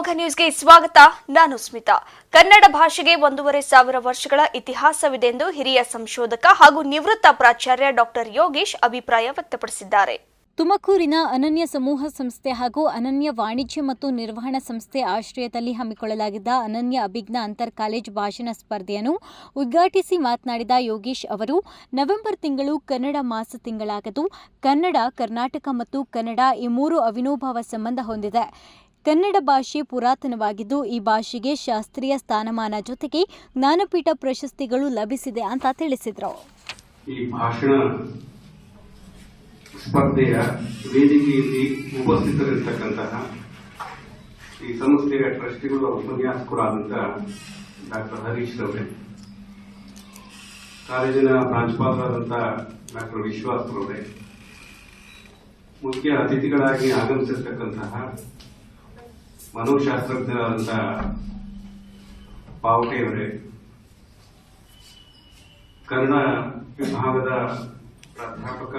ಅಮೋಘ ನ್ಯೂಸ್ಗೆ ಸ್ವಾಗತ. ನಾನು ಸ್ಮಿತಾ. ಕನ್ನಡ ಭಾಷೆಗೆ ಒಂದೂವರೆ ಸಾವಿರ ವರ್ಷಗಳ ಇತಿಹಾಸವಿದೆ ಎಂದು ಹಿರಿಯ ಸಂಶೋಧಕ ಹಾಗೂ ನಿವೃತ್ತ ಪ್ರಾಚಾರ್ಯ ಡಾಕ್ಟರ್ ಯೋಗೇಶ್ ಅಭಿಪ್ರಾಯ ವ್ಯಕ್ತಪಡಿಸಿದ್ದಾರೆ. ತುಮಕೂರಿನ ಅನನ್ಯ ಸಮೂಹ ಸಂಸ್ಥೆ ಹಾಗೂ ಅನನ್ಯ ವಾಣಿಜ್ಯ ಮತ್ತು ನಿರ್ವಹಣಾ ಸಂಸ್ಥೆ ಆಶ್ರಯದಲ್ಲಿ ಹಮ್ಮಿಕೊಳ್ಳಲಾಗಿದ್ದ ಅನನ್ಯ ಅಭಿಜ್ಞ ಅಂತರ್ ಕಾಲೇಜ್ ಭಾಷಣ ಸ್ಪರ್ಧೆಯನ್ನು ಉದ್ಘಾಟಿಸಿ ಮಾತನಾಡಿದ ಯೋಗೇಶ್ ಅವರು, ನವೆಂಬರ್ ತಿಂಗಳು ಕನ್ನಡ ಮಾಸ ತಿಂಗಳಾಗದು. ಕನ್ನಡ, ಕರ್ನಾಟಕ ಮತ್ತು ಕನ್ನಡ ಈ ಮೂರು ಅವಿನೋಭಾವ ಸಂಬಂಧ ಹೊಂದಿದೆ. ಕನ್ನಡ ಭಾಷೆ ಪುರಾತನವಾಗಿದ್ದು, ಈ ಭಾಷೆಗೆ ಶಾಸ್ತ್ರೀಯ ಸ್ಥಾನಮಾನ ಜೊತೆಗೆ ಜ್ಞಾನಪೀಠ ಪ್ರಶಸ್ತಿಗಳು ಲಭಿಸಿದೆ ಅಂತ ತಿಳಿಸಿದರು. ಈ ಭಾಷಣ ಸ್ಪರ್ಧೆಯ ವೇದಿಕೆಯಲ್ಲಿ ಉಪಸ್ಥಿತರಿರ್ತಕ್ಕಂತಹ ಈ ಸಂಸ್ಥೆಯ ಟ್ರಸ್ಟಿಗಳು ಉಪನ್ಯಾಸಕರಾದಂತಹ ಡಾಕ್ಟರ್ ಹರೀಶ್ ರವರೇ, ಕಾಲೇಜಿನ ಪ್ರಾಂಶುಪಾಲರಾದಂತಹ ಡಾಕ್ಟರ್ ವಿಶ್ವಾಸ್ ರವರೇ, ಮುಖ್ಯ ಅತಿಥಿಗಳಾಗಿ ಆಗಮಿಸಿರ್ತಕ್ಕಂತಹ ಮನೋಶಾಸ್ತ್ರಜ್ಞರಾದಂಥ ಪಾವಟೆಯವರೇ ಕನ್ನಡ ವಿಭಾಗದ ಪ್ರಾಧ್ಯಾಪಕ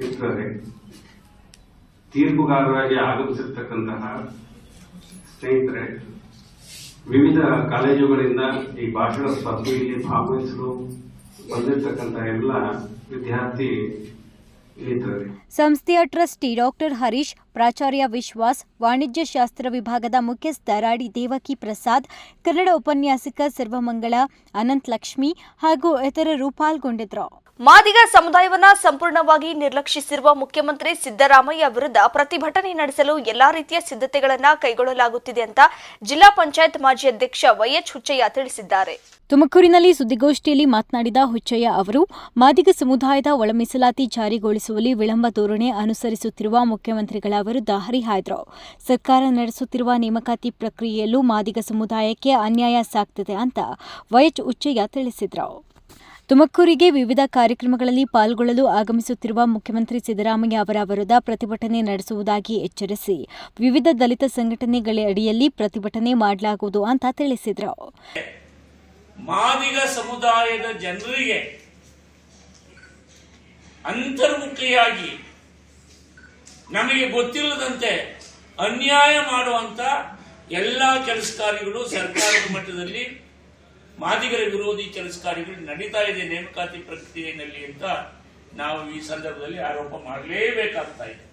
ಮಿತ್ರರೇ, ತೀರ್ಪುಗಾರರಾಗಿ ಆಗಮಿಸಿರ್ತಕ್ಕಂತಹ ಸ್ನೇಹಿತರೆ, ವಿವಿಧ ಕಾಲೇಜುಗಳಿಂದ ಈ ಭಾಷಣ ಸ್ಪರ್ಧೆಯಲ್ಲಿ ಭಾಗವಹಿಸಲು ಬಂದಿರತಕ್ಕಂತಹ ಎಲ್ಲ ವಿದ್ಯಾರ್ಥಿ ಮಿತ್ರರೇ ಸಂಸ್ಥೆಯ ಟ್ರಸ್ಟಿ ಡಾಕ್ಟರ್ ಹರೀಶ್ ಪ್ರಾಚಾರ್ಯ ವಿಶ್ವಾಸ್ ವಾಣಿಜ್ಯ ಶಾಸ್ತ್ರ ವಿಭಾಗದ ಮುಖ್ಯಸ್ಥ ರಾಡಿ ದೇವಕಿ ಪ್ರಸಾದ್ ಕನ್ನಡ ಉಪನ್ಯಾಸಕ ಸರ್ವಮಂಗಳ ಅನಂತ್ ಲಕ್ಷ್ಮಿ ಹಾಗೂ ಇತರರು ಪಾಲ್ಗೊಂಡಿದ್ರು ಮಾದಿಗ ಸಮುದಾಯವನ್ನ ಸಂಪೂರ್ಣವಾಗಿ ನಿರ್ಲಕ್ಷಿಸಿರುವ ಮುಖ್ಯಮಂತ್ರಿ ಸಿದ್ದರಾಮಯ್ಯ ವಿರುದ್ಧ ಪ್ರತಿಭಟನೆ ನಡೆಸಲು ಎಲ್ಲಾ ರೀತಿಯ ಸಿದ್ಧತೆಗಳನ್ನ ಕೈಗೊಳ್ಳಲಾಗುತ್ತಿದೆ ಅಂತ ಜಿಲ್ಲಾ ಪಂಚಾಯತ್ ಮಾಜಿ ಅಧ್ಯಕ್ಷ ವೈಎಚ್ ಹುಚ್ಚಯ್ಯ ತಿಳಿಸಿದ್ದಾರೆ. ತುಮಕೂರಿನಲ್ಲಿ ಸುದ್ದಿಗೋಷ್ಠಿಯಲ್ಲಿ ಮಾತನಾಡಿದ ಹುಚ್ಚಯ್ಯ ಅವರು ಮಾದಿಗ ಸಮುದಾಯದ ಒಳಮೀಸಲಾತಿ ಜಾರಿಗೊಳಿಸುವಲ್ಲಿ ವಿಳಂಬ ಧೋರಣೆ ಅನುಸರಿಸುತ್ತಿರುವ ಮುಖ್ಯಮಂತ್ರಿಗಳ ವಿರುದ್ಧ ಹರಿಹಾಯ್ದರು. ಸರ್ಕಾರ ನಡೆಸುತ್ತಿರುವ ನೇಮಕಾತಿ ಪ್ರಕ್ರಿಯೆಯಲ್ಲೂ ಮಾದಿಗ ಸಮುದಾಯಕ್ಕೆ ಅನ್ಯಾಯ ಸಾಗ್ತಿದೆ ಅಂತ ವೈಎಚ್ ಉಚ್ಚಯ್ಯ ತಿಳಿಸಿದರು. ತುಮಕೂರಿಗೆ ವಿವಿಧ ಕಾರ್ಯಕ್ರಮಗಳಲ್ಲಿ ಪಾಲ್ಗೊಳ್ಳಲು ಆಗಮಿಸುತ್ತಿರುವ ಮುಖ್ಯಮಂತ್ರಿ ಸಿದ್ದರಾಮಯ್ಯ ಅವರ ವಿರುದ್ಧ ಪ್ರತಿಭಟನೆ ನಡೆಸುವುದಾಗಿ ಎಚ್ಚರಿಸಿ, ವಿವಿಧ ದಲಿತ ಸಂಘಟನೆಗಳ ಅಡಿಯಲ್ಲಿ ಪ್ರತಿಭಟನೆ ಮಾಡಲಾಗುವುದು ಅಂತ ತಿಳಿಸಿದರು. ಮಾದಿಗ ಸಮುದಾಯದ ಜನರಿಗೆ ಅಂತರ್ಮುಖಿಯಾಗಿ ನಮಗೆ ಗೊತ್ತಿಲ್ಲದಂತೆ ಅನ್ಯಾಯ ಮಾಡುವಂತ ಎಲ್ಲ ಕೆಲಸಕಾರಿಗಳು ಸರ್ಕಾರದ ಮಟ್ಟದಲ್ಲಿ ಮಾದಿಗರ ವಿರೋಧಿ ಕೆಲಸಕಾರಿಗಳು ನಡೀತಾ ಇದೆ ನೇಮಕಾತಿ ಪ್ರಕ್ರಿಯೆಯಲ್ಲಿ ಅಂತ ನಾವು ಈ ಸಂದರ್ಭದಲ್ಲಿ ಆರೋಪ ಮಾಡಲೇಬೇಕಾಗ್ತಾ ಇದೆ.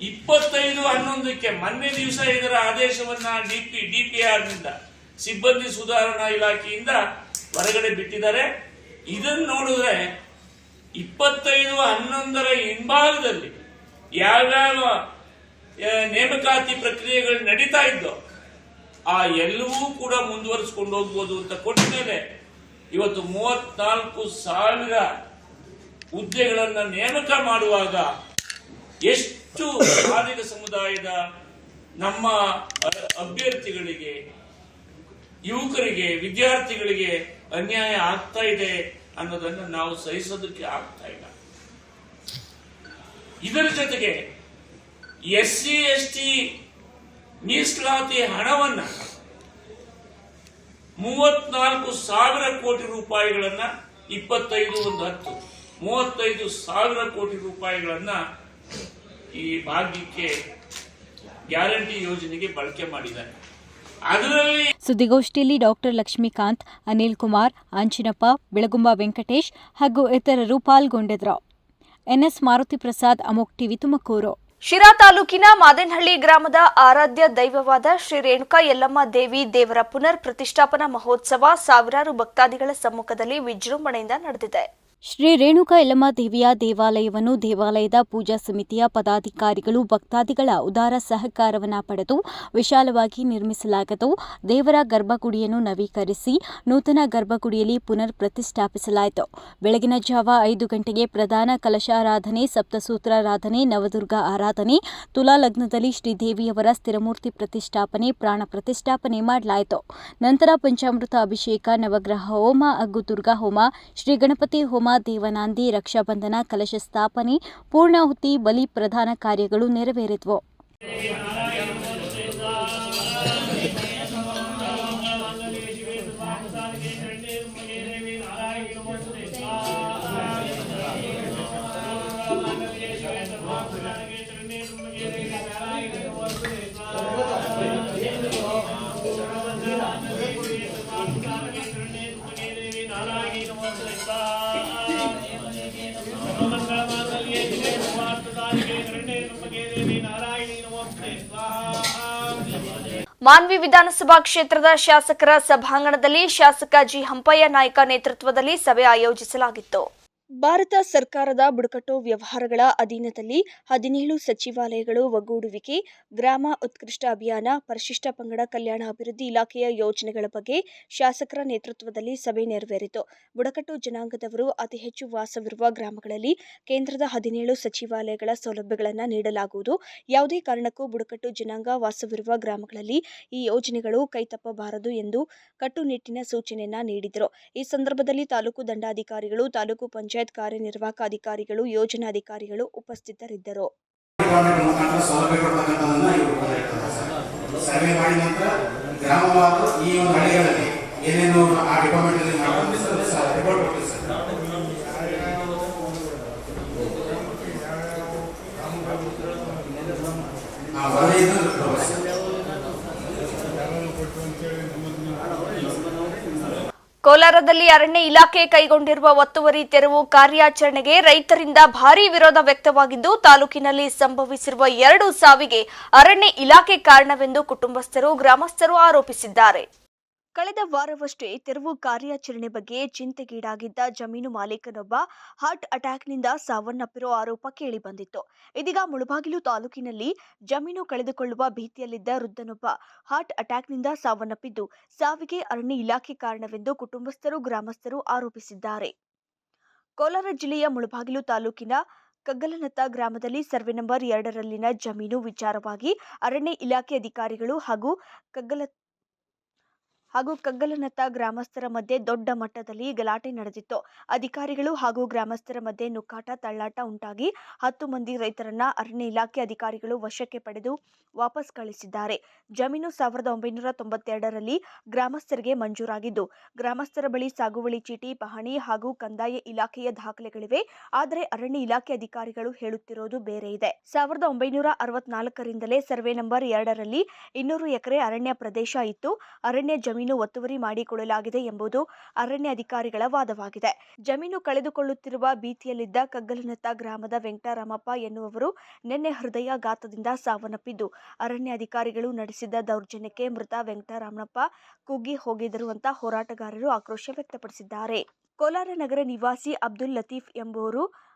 ಇಪ್ಪತ್ತೈದು ಹನ್ನೊಂದಕ್ಕೆ ಮೊನ್ನೆ ದಿವಸ ಇದರ ಆದೇಶವನ್ನ ಡಿಪಿ ಡಿಪಿಆರ್ನಿಂದ ಸಿಬ್ಬಂದಿ ಸುಧಾರಣಾ ಇಲಾಖೆಯಿಂದ ಹೊರಗಡೆ ಬಿಟ್ಟಿದ್ದಾರೆ. ಇದನ್ನು ನೋಡಿದ್ರೆ ಇಪ್ಪತ್ತೈದು ಹನ್ನೊಂದರ ಹಿಂಭಾಗದಲ್ಲಿ ಯಾವ್ಯಾವ ನೇಮಕಾತಿ ಪ್ರಕ್ರಿಯೆಗಳು ನಡೀತಾ ಇದ್ದೋ, ಆ ಎಲ್ಲವೂ ಕೂಡ ಮುಂದುವರಿಸಿಕೊಂಡು ಹೋಗ್ಬೋದು ಅಂತ ಕೊಟ್ಟ ಮೇಲೆ ಇವತ್ತು ಮೂವತ್ನಾಲ್ಕು ಸಾವಿರ ಹುದ್ದೆಗಳನ್ನು ನೇಮಕ ಮಾಡುವಾಗ ಎಷ್ಟು ಕಾರ್ಮಿಕ ಸಮುದಾಯದ ನಮ್ಮ ಅಭ್ಯರ್ಥಿಗಳಿಗೆ, ಯುವಕರಿಗೆ, ವಿದ್ಯಾರ್ಥಿಗಳಿಗೆ ಅನ್ಯಾಯ ಆಗ್ತಾ ಇದೆ ಅನ್ನೋದನ್ನು ನಾವು ಸಹಿಸೋದಕ್ಕೆ ಆಗ್ತಾ ಇಲ್ಲ. ಇದರ ಜೊತೆಗೆ ಎಸ್ ಸಿ ಎಸ್ ಟಿ ಮೀಸಲಾತಿ ಹಣವನ್ನ ಮೂವತ್ನಾಲ್ಕು ಸಾವಿರ ಕೋಟಿ ರೂಪಾಯಿಗಳನ್ನ ಇಪ್ಪತ್ತೈದು ಒಂದು ಹತ್ತು, ಮೂವತ್ತೈದು ಸಾವಿರ ಕೋಟಿ ರೂಪಾಯಿಗಳನ್ನ ಈ ಭಾಗ್ಯಕ್ಕೆ ಗ್ಯಾರಂಟಿ ಯೋಜನೆಗೆ ಬಳಕೆ ಮಾಡಿದ್ದಾರೆ. ಅದರಲ್ಲಿ ಸುದ್ದಿಗೋಷ್ಠಿಯಲ್ಲಿ ಡಾಕ್ಟರ್ ಲಕ್ಷ್ಮೀಕಾಂತ್, ಅನಿಲ್ ಕುಮಾರ್ ಅಂಚಿನಪ್ಪ ಬೆಳಗುಂಬ ವೆಂಕಟೇಶ್ ಹಾಗೂ ಇತರರು ಪಾಲ್ಗೊಂಡಿದ್ರು ಎನ್ಎಸ್ ಮಾರುತಿ ಪ್ರಸಾದ್, ಅಮೋಕ್ ಟಿವಿ ತುಮಕೂರು. ಶಿರಾ ತಾಲೂಕಿನ ಮಾದೇನಹಳ್ಳಿ ಗ್ರಾಮದ ಆರಾಧ್ಯ ದೈವವಾದ ಶ್ರೀ ರೇಣುಕಾ ಯಲ್ಲಮ್ಮ ದೇವಿ ದೇವರ ಪುನರ್ ಪ್ರತಿಷ್ಠಾಪನಾ ಮಹೋತ್ಸವ ಸಾವಿರಾರು ಭಕ್ತಾದಿಗಳ ಸಮ್ಮುಖದಲ್ಲಿ ವಿಜೃಂಭಣೆಯಿಂದ ನಡೆದಿದೆ. ಶ್ರೀ ರೇಣುಕಾ ಯಲಮ್ಮ ದೇವಿಯ ದೇವಾಲಯವನ್ನು ದೇವಾಲಯದ ಪೂಜಾ ಸಮಿತಿಯ ಪದಾಧಿಕಾರಿಗಳು, ಭಕ್ತಾದಿಗಳ ಉದಾರ ಸಹಕಾರವನ್ನು ಪಡೆದು ವಿಶಾಲವಾಗಿ ನಿರ್ಮಿಸಲಾಗದು. ದೇವರ ಗರ್ಭಗುಡಿಯನ್ನು ನವೀಕರಿಸಿ ನೂತನ ಗರ್ಭಗುಡಿಯಲ್ಲಿ ಪುನರ್ ಪ್ರತಿಷ್ಠಾಪಿಸಲಾಯಿತು ಬೆಳಗಿನ ಜಾವ ಐದು ಗಂಟೆಗೆ ಪ್ರಧಾನ ಕಲಶಾರಾಧನೆ ಸಪ್ತಸೂತ್ರಾರಾಧನೆ ನವದುರ್ಗ ಆರಾಧನೆ, ತುಲಾ ಲಗ್ನದಲ್ಲಿ ಶ್ರೀದೇವಿಯವರ ಸ್ಥಿರಮೂರ್ತಿ ಪ್ರತಿಷ್ಠಾಪನೆ, ಪ್ರಾಣ ಪ್ರತಿಷ್ಠಾಪನೆ ಮಾಡಲಾಯಿತು. ನಂತರ ಪಂಚಾಮೃತ ಅಭಿಷೇಕ, ನವಗ್ರಹ ಹೋಮ ಹಾಗೂ ದುರ್ಗಾ ಹೋಮ, ಶ್ರೀ ಗಣಪತಿ ಹೋಮ ದೇವನಾಂದಿ ರಕ್ಷಾಬಂಧನ ಕಲಶ ಸ್ಥಾಪನೆ ಪೂರ್ಣಾಹುತಿ ಬಲಿ ಪ್ರಧಾನ ಕಾರ್ಯಗಳು ನೆರವೇರಿದವು. ಮಾನ್ವಿ ವಿಧಾನಸಭಾ ಕ್ಷೇತ್ರದ ಶಾಸಕರ ಸಭಾಂಗಣದಲ್ಲಿ ಶಾಸಕ ಜಿ ಹಂಪಯ್ಯ ನಾಯ್ಕ ನೇತೃತ್ವದಲ್ಲಿ ಸಭೆ ಆಯೋಜಿಸಲಾಗಿತ್ತು. ಭಾರತ ಸರ್ಕಾರದ ಬುಡಕಟ್ಟು ವ್ಯವಹಾರಗಳ ಅಧೀನದಲ್ಲಿ ಹದಿನೇಳು ಸಚಿವಾಲಯಗಳು ಒಗ್ಗೂಡುವಿಕೆ, ಗ್ರಾಮ ಉತ್ಕೃಷ್ಟ ಅಭಿಯಾನ, ಪರಿಶಿಷ್ಟ ಪಂಗಡ ಕಲ್ಯಾಣ ಅಭಿವೃದ್ಧಿ ಇಲಾಖೆಯ ಯೋಜನೆಗಳ ಬಗ್ಗೆ ಶಾಸಕರ ನೇತೃತ್ವದಲ್ಲಿ ಸಭೆ ನೆರವೇರಿತು. ಬುಡಕಟ್ಟು ಜನಾಂಗದವರು ಅತಿ ಹೆಚ್ಚು ವಾಸವಿರುವ ಗ್ರಾಮಗಳಲ್ಲಿ ಕೇಂದ್ರದ ಹದಿನೇಳು ಸಚಿವಾಲಯಗಳ ಸೌಲಭ್ಯಗಳನ್ನು ನೀಡಲಾಗುವುದು. ಯಾವುದೇ ಕಾರಣಕ್ಕೂ ಬುಡಕಟ್ಟು ಜನಾಂಗ ವಾಸವಿರುವ ಗ್ರಾಮಗಳಲ್ಲಿ ಈ ಯೋಜನೆಗಳು ಕೈತಪ್ಪಬಾರದು ಎಂದು ಕಟ್ಟುನಿಟ್ಟಿನ ಸೂಚನೆಯನ್ನು ನೀಡಿದರು. ಈ ಸಂದರ್ಭದಲ್ಲಿ ತಾಲೂಕು ದಂಡಾಧಿಕಾರಿಗಳು, ತಾಲೂಕು ಪಂಚಾಯತ್ ಕಾರ್ಯನಿರ್ವಾಹಕ ಅಧಿಕಾರಿಗಳು ಯೋಜನಾಧಿಕಾರಿಗಳು ಉಪಸ್ಥಿತರಿದ್ದರು. ಮುಖಾಂತರ ಸೌಲಭ್ಯ ಕೊಡ್ತಕ್ಕಂಥದನ್ನ ಇವರು ಕೊಟ್ಟಿರ್ತಾರೆ ಸರ್. ಸರ್ವೆ ಮಾಡಿದ ನಂತರ ಗ್ರಾಮವಾರು ಈ ಒಂದು ಹಳ್ಳಿಗಳಲ್ಲಿ ಏನೇನು ಆ ಡಿಪಾರ್ಟ್ಮೆಂಟ್ ಅಲ್ಲಿ ಮಾಡ್ಕೊಂಡು ಸರ್ ಸರ್ ರಿಪೋರ್ಟ್ ಕೊಡ್ತೀವಿ ಸರ್ ಆ ವರದಿಯನ್ನು ಕೊಡ್ಬೇಕು ಸರ್. ಕೋಲಾರದಲ್ಲಿ ಅರಣ್ಯ ಇಲಾಖೆ ಕೈಗೊಂಡಿರುವ ಒತ್ತುವರಿ ತೆರವು ಕಾರ್ಯಾಚರಣೆಗೆ ರೈತರಿಂದ ಭಾರೀ ವಿರೋಧ ವ್ಯಕ್ತವಾಗಿದ್ದು, ತಾಲೂಕಿನಲ್ಲಿ ಸಂಭವಿಸಿರುವ ಎರಡು ಸಾವಿಗೆ ಅರಣ್ಯ ಇಲಾಖೆ ಕಾರಣವೆಂದು ಕುಟುಂಬಸ್ಥರು, ಗ್ರಾಮಸ್ಥರು ಆರೋಪಿಸಿದ್ದಾರೆ. ಕಳೆದ ವಾರವಷ್ಟೇ ತೆರವು ಕಾರ್ಯಾಚರಣೆ ಬಗ್ಗೆ ಚಿಂತೆಗೀಡಾಗಿದ್ದ ಜಮೀನು ಮಾಲೀಕನೊಬ್ಬ ಹಾರ್ಟ್ ಅಟ್ಯಾಕ್ನಿಂದ ಸಾವನ್ನಪ್ಪಿರೋ ಆರೋಪ ಕೇಳಿಬಂದಿತ್ತು. ಇದೀಗ ಮುಳಬಾಗಿಲು ತಾಲೂಕಿನಲ್ಲಿ ಜಮೀನು ಕಳೆದುಕೊಳ್ಳುವ ಭೀತಿಯಲ್ಲಿದ್ದ ವೃದ್ಧನೊಬ್ಬ ಹಾರ್ಟ್ ಅಟ್ಯಾಕ್ನಿಂದ ಸಾವನ್ನಪ್ಪಿದ್ದು ಸಾವಿಗೆ ಅರಣ್ಯ ಇಲಾಖೆ ಕಾರಣವೆಂದು ಕುಟುಂಬಸ್ಥರು, ಗ್ರಾಮಸ್ಥರು ಆರೋಪಿಸಿದ್ದಾರೆ. ಕೋಲಾರ ಜಿಲ್ಲೆಯ ಮುಳಬಾಗಿಲು ತಾಲೂಕಿನ ಕಗ್ಗಲನತ್ತ ಗ್ರಾಮದಲ್ಲಿ ಸರ್ವೆ ನಂಬರ್ ಎರಡರಲ್ಲಿನ ಜಮೀನು ವಿಚಾರವಾಗಿ ಅರಣ್ಯ ಇಲಾಖೆ ಅಧಿಕಾರಿಗಳು ಹಾಗೂ ಕಗ್ಗಲ ಹಾಗೂ ಕಗ್ಗಲನತ್ತ ಗ್ರಾಮಸ್ಥರ ಮಧ್ಯೆ ದೊಡ್ಡ ಮಟ್ಟದಲ್ಲಿ ಗಲಾಟೆ ನಡೆದಿತ್ತು. ಅಧಿಕಾರಿಗಳು ಹಾಗೂ ಗ್ರಾಮಸ್ಥರ ಮಧ್ಯೆ ನುಕ್ಕಾಟ, ತಳ್ಳಾಟ ಉಂಟಾಗಿ ಹತ್ತು ಮಂದಿ ರೈತರನ್ನ ಅರಣ್ಯ ಇಲಾಖೆ ಅಧಿಕಾರಿಗಳು ವಶಕ್ಕೆ ಪಡೆದು ವಾಪಸ್ ಕಳಿಸಿದ್ದಾರೆ. ಜಮೀನು ಸಾವಿರದ ಒಂಬೈನೂರ ತೊಂಬತ್ತೆರಡರಲ್ಲಿ ಗ್ರಾಮಸ್ಥರಿಗೆ ಮಂಜೂರಾಗಿದ್ದು, ಗ್ರಾಮಸ್ಥರ ಬಳಿ ಸಾಗುವಳಿ ಚೀಟಿ, ಪಹಣಿ ಹಾಗೂ ಕಂದಾಯ ಇಲಾಖೆಯ ದಾಖಲೆಗಳಿವೆ. ಆದರೆ ಅರಣ್ಯ ಇಲಾಖೆ ಅಧಿಕಾರಿಗಳು ಹೇಳುತ್ತಿರೋದು ಬೇರೆ ಇದೆ. ಸಾವಿರದ ಒಂಬೈನೂರ ಅರವತ್ನಾಲ್ಕರಿಂದಲೇ ಸರ್ವೆ ನಂಬರ್ ಎರಡರಲ್ಲಿ ಇನ್ನೂರು ಎಕರೆ ಅರಣ್ಯ ಪ್ರದೇಶ ಇತ್ತು. ಅರಣ್ಯ ಜಮೀನು ಒತ್ತುವರಿ ಮಾಡಿಕೊಳ್ಳಲಾಗಿದೆ ಎಂಬುದು ಅರಣ್ಯ ಅಧಿಕಾರಿಗಳ ವಾದವಾಗಿದೆ. ಜಮೀನು ಕಳೆದುಕೊಳ್ಳುತ್ತಿರುವ ಭೀತಿಯಲ್ಲಿದ್ದ ಕಗ್ಗಲನತ್ತ ಗ್ರಾಮದ ವೆಂಕಟರಾಮಪ್ಪ ಎನ್ನುವವರು ನಿನ್ನೆ ಹೃದಯಾಘಾತದಿಂದ ಸಾವನ್ನಪ್ಪಿದ್ದು, ಅರಣ್ಯ ಅಧಿಕಾರಿಗಳು ನಡೆಸಿದ ದೌರ್ಜನ್ಯಕ್ಕೆ ಮೃತ ವೆಂಕಟರಾಮಪ್ಪ ಕುಗ್ಗಿ ಹೋಗಿದ್ದರು ಅಂತ ಹೋರಾಟಗಾರರು ಆಕ್ರೋಶ ವ್ಯಕ್ತಪಡಿಸಿದ್ದಾರೆ. ಕೋಲಾರ ನಗರ ನಿವಾಸಿ ಅಬ್ದುಲ್ ಲತೀಫ್ ಎಂಬುವರು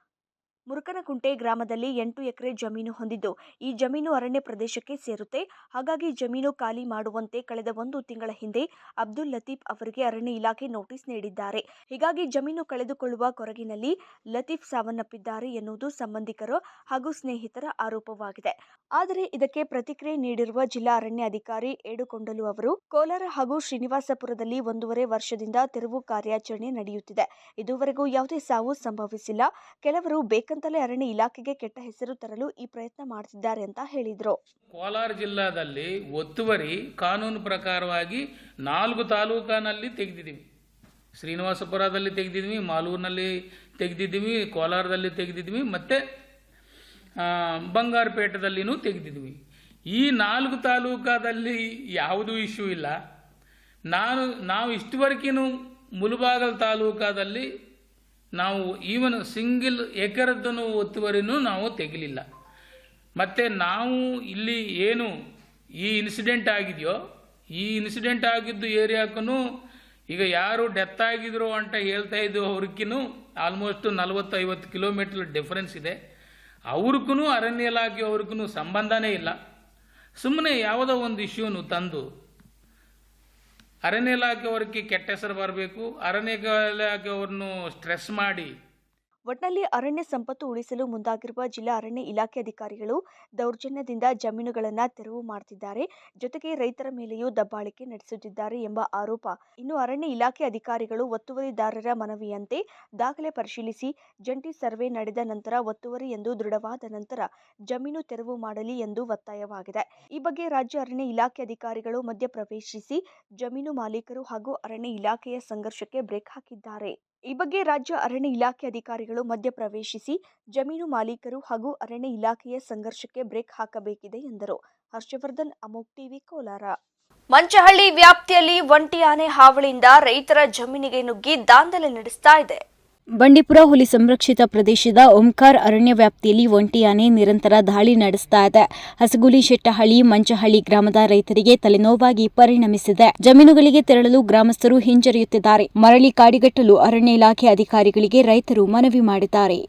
ಮುರುಕನಕುಂಟೆ ಗ್ರಾಮದಲ್ಲಿ ಎಂಟು ಎಕರೆ ಜಮೀನು ಹೊಂದಿದ್ದು, ಈ ಜಮೀನು ಅರಣ್ಯ ಪ್ರದೇಶಕ್ಕೆ ಸೇರುತ್ತೆ. ಹಾಗಾಗಿ ಜಮೀನು ಖಾಲಿ ಮಾಡುವಂತೆ ಕಳೆದ ಒಂದು ತಿಂಗಳ ಹಿಂದೆ ಅಬ್ದುಲ್ ಲತೀಫ್ ಅವರಿಗೆ ಅರಣ್ಯ ಇಲಾಖೆ ನೋಟಿಸ್ ನೀಡಿದ್ದಾರೆ. ಹೀಗಾಗಿ ಜಮೀನು ಕಳೆದುಕೊಳ್ಳುವ ಕೊರಗಿನಲ್ಲಿ ಲತೀಫ್ ಸಾವನ್ನಪ್ಪಿದ್ದಾರೆ ಎನ್ನುವುದು ಸಂಬಂಧಿಕರು ಹಾಗೂ ಸ್ನೇಹಿತರ ಆರೋಪವಾಗಿದೆ. ಆದರೆ ಇದಕ್ಕೆ ಪ್ರತಿಕ್ರಿಯೆ ನೀಡಿರುವ ಜಿಲ್ಲಾ ಅರಣ್ಯ ಅಧಿಕಾರಿ ಏಡುಕೊಂಡಲು ಅವರು, ಕೋಲಾರ ಹಾಗೂ ಶ್ರೀನಿವಾಸಪುರದಲ್ಲಿ ಒಂದೂವರೆ ವರ್ಷದಿಂದ ತೆರವು ಕಾರ್ಯಾಚರಣೆ ನಡೆಯುತ್ತಿದೆ. ಇದುವರೆಗೂ ಯಾವುದೇ ಸಾವು ಸಂಭವಿಸಿಲ್ಲ. ಕೆಲವರು ಬೇಕಂತಲೇ ಅರಣ್ಯ ಇಲಾಖೆಗೆ ಕೆಟ್ಟ ಹೆಸರು ತರಲು ಈ ಪ್ರಯತ್ನ ಮಾಡ್ತಿದ್ದಾರೆ ಅಂತ ಹೇಳಿದರು. ಕೋಲಾರ ಜಿಲ್ಲಾದಲ್ಲಿ ಒತ್ತುವರಿ ಕಾನೂನು ಪ್ರಕಾರವಾಗಿ ನಾಲ್ಕು ತಾಲೂಕಿನಲ್ಲಿ ತೆಗೆದಿದ್ದೀವಿ ಶ್ರೀನಿವಾಸಪುರದಲ್ಲಿ ತೆಗೆದಿದ್ವಿ, ಮಾಲೂರಿನಲ್ಲಿ ತೆಗೆದಿದ್ದೀವಿ ಕೋಲಾರದಲ್ಲಿ ತೆಗೆದಿದ್ವಿ, ಮತ್ತು ಬಂಗಾರಪೇಟದಲ್ಲಿನೂ ತೆಗೆದಿದ್ವಿ. ಈ ನಾಲ್ಕು ತಾಲೂಕಾದಲ್ಲಿ ಯಾವುದೂ ಇಶ್ಯೂ ಇಲ್ಲ. ನಾನು, ನಾವು ಇಷ್ಟುವರೆಗಿನೂ ಮುಳುಬಾಗಲ್ ತಾಲೂಕಾದಲ್ಲಿ ನಾವು ಈವನ್ ಸಿಂಗಿಲ್ ಎಕರದ್ದನ್ನು ಒತ್ತುವರಿನೂ ನಾವು ತೆಗಿಲಿಲ್ಲ. ಮತ್ತು ನಾವು ಇಲ್ಲಿ ಏನು ಈ ಇನ್ಸಿಡೆಂಟ್ ಆಗಿದೆಯೋ, ಈ ಇನ್ಸಿಡೆಂಟ್ ಆಗಿದ್ದು ಏರಿಯಾಕ್ಕೂ ಈಗ ಯಾರು ಡೆತ್ ಆಗಿದ್ರು ಅಂತ ಹೇಳ್ತಾ ಇದ್ದು ಅವ್ರಿಗೂ ಆಲ್ಮೋಸ್ಟ್ ನಲವತ್ತೈವತ್ತು ಕಿಲೋಮೀಟರ್ ಡಿಫರೆನ್ಸ್ ಇದೆ. ಅವ್ರಿಗೂ ಅರಣ್ಯ ಇಲಾಖೆ ಅವ್ರಿಗೂ ಸಂಬಂಧನೇ ಇಲ್ಲ. ಸುಮ್ಮನೆ ಯಾವುದೋ ಒಂದು ಇಶ್ಯೂನು ತಂದು ಅರಣ್ಯ ಇಲಾಖೆ ಅವ್ರಿಗೆ ಕೆಟ್ಟ ಹೆಸರು ಬರಬೇಕು. ಅರಣ್ಯ ಇಲಾಖೆಯವ್ರನ್ನು ಸ್ಟ್ರೆಸ್ ಮಾಡಿ ಒಟ್ನಲ್ಲಿ ಅರಣ್ಯ ಸಂಪತ್ತು ಉಳಿಸಲು ಮುಂದಾಗಿರುವ ಜಿಲ್ಲಾ ಅರಣ್ಯ ಇಲಾಖೆ ಅಧಿಕಾರಿಗಳು ದೌರ್ಜನ್ಯದಿಂದ ಜಮೀನುಗಳನ್ನು ತೆರವು ಮಾಡ್ತಿದ್ದಾರೆ. ಜೊತೆಗೆ ರೈತರ ಮೇಲೆಯೂ ದಬ್ಬಾಳಿಕೆ ನಡೆಸುತ್ತಿದ್ದಾರೆ ಎಂಬ ಆರೋಪ. ಇನ್ನು ಅರಣ್ಯ ಇಲಾಖೆ ಅಧಿಕಾರಿಗಳು ಒತ್ತುವರಿದಾರರ ಮನವಿಯಂತೆ ದಾಖಲೆ ಪರಿಶೀಲಿಸಿ ಜಂಟಿ ಸರ್ವೆ ನಡೆದ ನಂತರ ಒತ್ತುವರಿ ಎಂದು ದೃಢವಾದ ನಂತರ ಜಮೀನು ತೆರವು ಮಾಡಲಿ ಎಂದು ಒತ್ತಾಯವಾಗಿದೆ. ಈ ಬಗ್ಗೆ ರಾಜ್ಯ ಅರಣ್ಯ ಇಲಾಖೆ ಅಧಿಕಾರಿಗಳು ಮಧ್ಯಪ್ರವೇಶಿಸಿ ಜಮೀನು ಮಾಲೀಕರು ಹಾಗೂ ಅರಣ್ಯ ಇಲಾಖೆಯ ಸಂಘರ್ಷಕ್ಕೆ ಬ್ರೇಕ್ ಹಾಕಿದ್ದಾರೆ. ಈ ಬಗ್ಗೆ ರಾಜ್ಯ ಅರಣ್ಯ ಇಲಾಖೆ ಅಧಿಕಾರಿಗಳು ಮಧ್ಯಪ್ರವೇಶಿಸಿ ಜಮೀನು ಮಾಲೀಕರು ಹಾಗೂ ಅರಣ್ಯ ಇಲಾಖೆಯ ಸಂಘರ್ಷಕ್ಕೆ ಬ್ರೇಕ್ ಹಾಕಬೇಕಿದೆ ಎಂದರು. ಹರ್ಷವರ್ಧನ್, ಅಮೋಕ್ ಟಿವಿ, ಕೋಲಾರ. ಮಂಚಹಳ್ಳಿ ವ್ಯಾಪ್ತಿಯಲ್ಲಿ ಒಂಟಿ ಆನೆ ಹಾವಳಿಯಿಂದ ರೈತರ ಜಮೀನಿಗೆ ನುಗ್ಗಿ ದಾಂಧಲೆ ನಡೆಸ್ತಾ ಇದೆ. ಬಂಡೀಪುರ ಹುಲಿ ಸಂರಕ್ಷಿತ ಪ್ರದೇಶದ ಓಂಕಾರ್ ಅರಣ್ಯ ವ್ಯಾಪ್ತಿಯಲ್ಲಿ ಒಂಟಿ ಆನೆ ನಿರಂತರ ದಾಳಿ ನಡೆಸ್ತಾ ಇದೆ. ಹಸಗುಲಿ ಶೆಟ್ಟಹಳ್ಳಿ, ಮಂಚಹಳ್ಳಿ ಗ್ರಾಮದ ರೈತರಿಗೆ ತಲೆನೋವಾಗಿ ಪರಿಣಮಿಸಿದೆ. ಜಮೀನುಗಳಿಗೆ ತೆರಳಲು ಗ್ರಾಮಸ್ಥರು ಹಿಂಜರಿಯುತ್ತಿದ್ದಾರೆ. ಮರಳಿ ಕಾಡಿಗಟ್ಟಲು ಅರಣ್ಯ ಇಲಾಖೆ ಅಧಿಕಾರಿಗಳಿಗೆ ರೈತರು ಮನವಿ ಮಾಡಿದ್ದಾರೆ.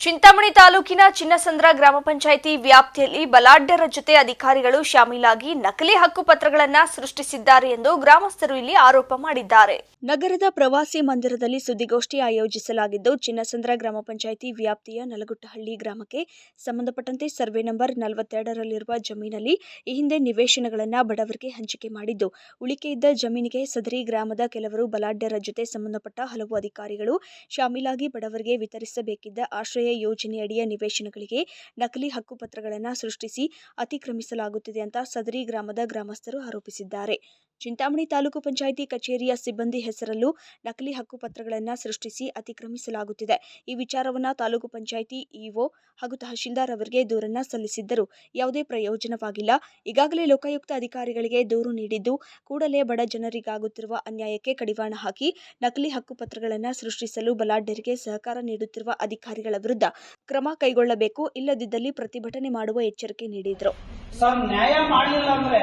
ಚಿಂತಾಮಣಿ ತಾಲೂಕಿನ ಚಿನ್ನಸಂದ್ರ ಗ್ರಾಮ ಪಂಚಾಯಿತಿ ವ್ಯಾಪ್ತಿಯಲ್ಲಿ ಬಲಾಢ್ಯರ ಜೊತೆ ಅಧಿಕಾರಿಗಳು ಶಾಮೀಲಾಗಿ ನಕಲಿ ಹಕ್ಕುಪತ್ರಗಳನ್ನು ಸೃಷ್ಟಿಸಿದ್ದಾರೆ ಎಂದು ಗ್ರಾಮಸ್ಥರು ಇಲ್ಲಿ ಆರೋಪ ಮಾಡಿದ್ದಾರೆ. ನಗರದ ಪ್ರವಾಸಿ ಮಂದಿರದಲ್ಲಿ ಸುದ್ದಿಗೋಷ್ಠಿ ಆಯೋಜಿಸಲಾಗಿದ್ದು, ಚಿನ್ನಸಂದ್ರ ಗ್ರಾಮ ಪಂಚಾಯಿತಿ ವ್ಯಾಪ್ತಿಯ ನಲಗುಟ್ಟಹಳ್ಳಿ ಗ್ರಾಮಕ್ಕೆ ಸಂಬಂಧಪಟ್ಟಂತೆ ಸರ್ವೆ ನಂಬರ್ ನಲವತ್ತೆರಡರಲ್ಲಿರುವ ಜಮೀನಲ್ಲಿ ಈ ಹಿಂದೆ ನಿವೇಶನಗಳನ್ನು ಬಡವರಿಗೆ ಹಂಚಿಕೆ ಮಾಡಿದ್ದು, ಉಳಿಕೆ ಇದ್ದ ಜಮೀನಿಗೆ ಸದರಿ ಗ್ರಾಮದ ಕೆಲವರು ಬಲಾಢ್ಯರ ಜೊತೆ ಸಂಬಂಧಪಟ್ಟ ಹಲವು ಅಧಿಕಾರಿಗಳು ಶಾಮೀಲಾಗಿ ಬಡವರಿಗೆ ವಿತರಿಸಬೇಕಿದ್ದ ಆಶ್ರಯ ಯೋಜನೆಯಡಿಯ ನಿವೇಶನಗಳಿಗೆ ನಕಲಿ ಹಕ್ಕುಪತ್ರಗಳನ್ನು ಸೃಷ್ಟಿಸಿ ಅತಿಕ್ರಮಿಸಲಾಗುತ್ತಿದೆ ಅಂತ ಸದರಿ ಗ್ರಾಮದ ಗ್ರಾಮಸ್ಥರು ಆರೋಪಿಸಿದ್ದಾರೆ. ಚಿಂತಾಮಣಿ ತಾಲೂಕು ಪಂಚಾಯಿತಿ ಕಚೇರಿಯ ಸಿಬ್ಬಂದಿ ಹೆಸರಲ್ಲೂ ನಕಲಿ ಹಕ್ಕುಪತ್ರಗಳನ್ನು ಸೃಷ್ಟಿಸಿ ಅತಿಕ್ರಮಿಸಲಾಗುತ್ತಿದೆ. ಈ ವಿಚಾರವನ್ನ ತಾಲೂಕು ಪಂಚಾಯಿತಿ ಇಒ ಹಾಗೂ ತಹಶೀಲ್ದಾರ್ ಅವರಿಗೆ ದೂರನ್ನ ಸಲ್ಲಿಸಿದ್ದರು. ಯಾವುದೇ ಪ್ರಯೋಜನವಾಗಿಲ್ಲ. ಈಗಾಗಲೇ ಲೋಕಾಯುಕ್ತ ಅಧಿಕಾರಿಗಳಿಗೆ ದೂರು ನೀಡಿದ್ದು ಕೂಡಲೇ ಬಡ ಜನರಿಗಾಗುತ್ತಿರುವ ಅನ್ಯಾಯಕ್ಕೆ ಕಡಿವಾಣ ಹಾಕಿ ನಕಲಿ ಹಕ್ಕುಪತ್ರಗಳನ್ನು ಸೃಷ್ಟಿಸಲು ಬಲಾಢ್ಯರಿಗೆ ಸಹಕಾರ ನೀಡುತ್ತಿರುವ ಅಧಿಕಾರಿಗಳ ವಿರುದ್ಧ ಕ್ರಮ ಕೈಗೊಳ್ಳಬೇಕು, ಇಲ್ಲದಿದ್ದಲ್ಲಿ ಪ್ರತಿಭಟನೆ ಮಾಡುವ ಎಚ್ಚರಿಕೆ ನೀಡಿದರು. ಸರ್, ನ್ಯಾಯ ಮಾಡಲಿಲ್ಲ ಅಂದ್ರೆ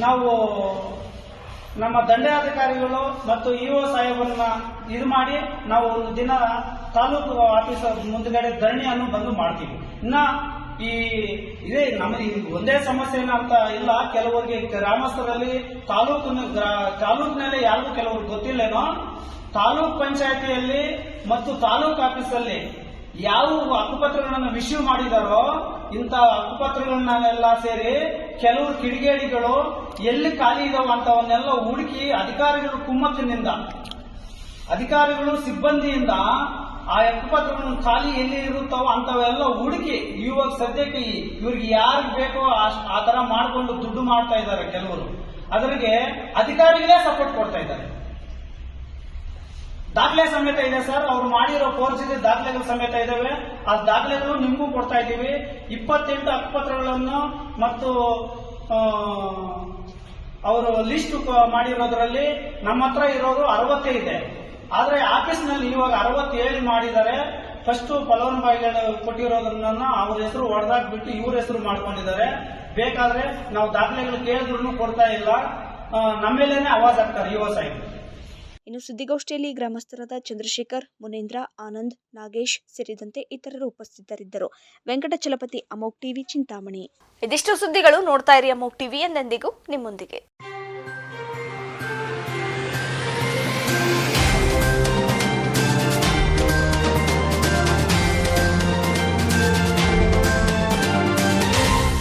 ನಾವು ನಮ್ಮ ದಂಡಾಧಿಕಾರಿಗಳು ಮತ್ತು ಇಒ ಸಾಹೇಬರನ್ನ ಇದು ಮಾಡಿ ನಾವು ಒಂದು ದಿನ ತಾಲೂಕು ಆಫೀಸ್ ಮುಂದ್ಗಡೆ ಧರಣಿಯನ್ನು ಬಂದು ಮಾಡ್ತೀವಿ. ಇನ್ನ ಈ ಇದೇ ನಮ್ಮ ಒಂದೇ ಸಮಸ್ಯೆ ಅಂತ ಇಲ್ಲ, ಕೆಲವರಿಗೆ ಗ್ರಾಮಸ್ಥರಲ್ಲಿ ತಾಲೂಕಿನ ಗ್ರಾ- ತಾಲೂಕಿನಲ್ಲಿ ಯಾರಿಗೂ ಕೆಲವರು ಗೊತ್ತಿಲ್ಲೇನೋ, ತಾಲೂಕ್ ಪಂಚಾಯತಿಯಲ್ಲಿ ಮತ್ತು ತಾಲೂಕ್ ಆಫೀಸಲ್ಲಿ ಯಾವ ಹಕ್ಕುಪತ್ರಗಳನ್ನು ವಿಶ್ಯೂ ಮಾಡಿದಾರೋ ಇಂಥ ಹಕ್ಕುಪತ್ರಗಳನ್ನೆಲ್ಲ ಸೇರಿ ಕೆಲವು ಕಿಡಿಗೇಡಿಗಳು ಎಲ್ಲಿ ಖಾಲಿ ಇದಾವ ಅಂತವನ್ನೆಲ್ಲ ಹುಡುಕಿ ಅಧಿಕಾರಿಗಳು ಕುಮ್ಮತ್ತಿನಿಂದ, ಅಧಿಕಾರಿಗಳು ಸಿಬ್ಬಂದಿಯಿಂದ ಆ ಹಕ್ಕುಪತ್ರಗಳನ್ನು ಖಾಲಿ ಎಲ್ಲಿ ಇರುತ್ತವೋ ಅಂತವೆಲ್ಲ ಹುಡುಕಿ ಇವಾಗ ಸದ್ಯಕ್ಕೆ ಇವ್ರಿಗೆ ಯಾರಿಗೆ ಬೇಕೋ ಆ ತರ ಮಾಡಿಕೊಂಡು ದುಡ್ಡು ಮಾಡ್ತಾ ಇದ್ದಾರೆ ಕೆಲವರು. ಅದರಿಗೆ ಅಧಿಕಾರಿಗಳೇ ಸಪೋರ್ಟ್ ಕೊಡ್ತಾ ಇದ್ದಾರೆ. ದಾಖಲೆ ಸಮೇತ ಇದೆ ಸರ್. ಅವ್ರು ಮಾಡಿರೋ ಫೋರ್ಜರಿ ದಾಖಲೆಗಳು ಸಮೇತ ಇದಾವೆ. ಆ ದಾಖಲೆಗಳು ನಿಮಗೂ ಕೊಡ್ತಾ ಇದ್ದೀವಿ. ಇಪ್ಪತ್ತೆಂಟು ಹಕ್ಕುಪತ್ರಗಳನ್ನು ಮತ್ತು ಅವರು ಲಿಸ್ಟ್ ಮಾಡಿರೋದ್ರಲ್ಲಿ ನಮ್ಮ ಹತ್ರ ಇರೋದು ಅರವತ್ತೇ ಇದೆ. ಆದ್ರೆ ಆಫೀಸ್ನಲ್ಲಿ ಇವಾಗ ಅರವತ್ತೇಳು ಮಾಡಿದ್ದಾರೆ. ಫಸ್ಟ್ ಫಲಾನುಭವಿಗಳು ಕೊಟ್ಟಿರೋದನ್ನ ಅವ್ರ ಹೆಸರು ಹೊಡೆದಾಕ್ಬಿಟ್ಟು ಇವ್ರ ಹೆಸರು ಮಾಡ್ಕೊಂಡಿದ್ದಾರೆ. ಬೇಕಾದ್ರೆ ನಾವು ದಾಖಲೆಗಳು ಕೇಳಿದ್ರು ಕೊಡ್ತಾ ಇಲ್ಲ. ನಮ್ಮ ಮೇಲೇನೆ ಅವಾಜ್ ಆಗ್ತಾರೆ ಯುವ ಇನ್ನು ಸುದ್ದಿಗೋಷ್ಠಿಯಲ್ಲಿ ಗ್ರಾಮಸ್ಥರಾದ ಚಂದ್ರಶೇಖರ್, ಮುನೇಂದ್ರ, ಆನಂದ್, ನಾಗೇಶ್ ಸೇರಿದಂತೆ ಇತರರು ಉಪಸ್ಥಿತರಿದ್ದರು. ವೆಂಕಟಚಲಪತಿ ಅಮೋಕ್ ಟಿವಿ, ಚಿಂತಾಮಣಿ. ಇದಿಷ್ಟು ಸುದ್ದಿಗಳು ನೋಡ್ತಾ ಇರಿ ಅಮೋಕ್ ಟಿವಿ ಎಂದೆಂದಿಗೂ ನಿಮ್ಮೊಂದಿಗೆ.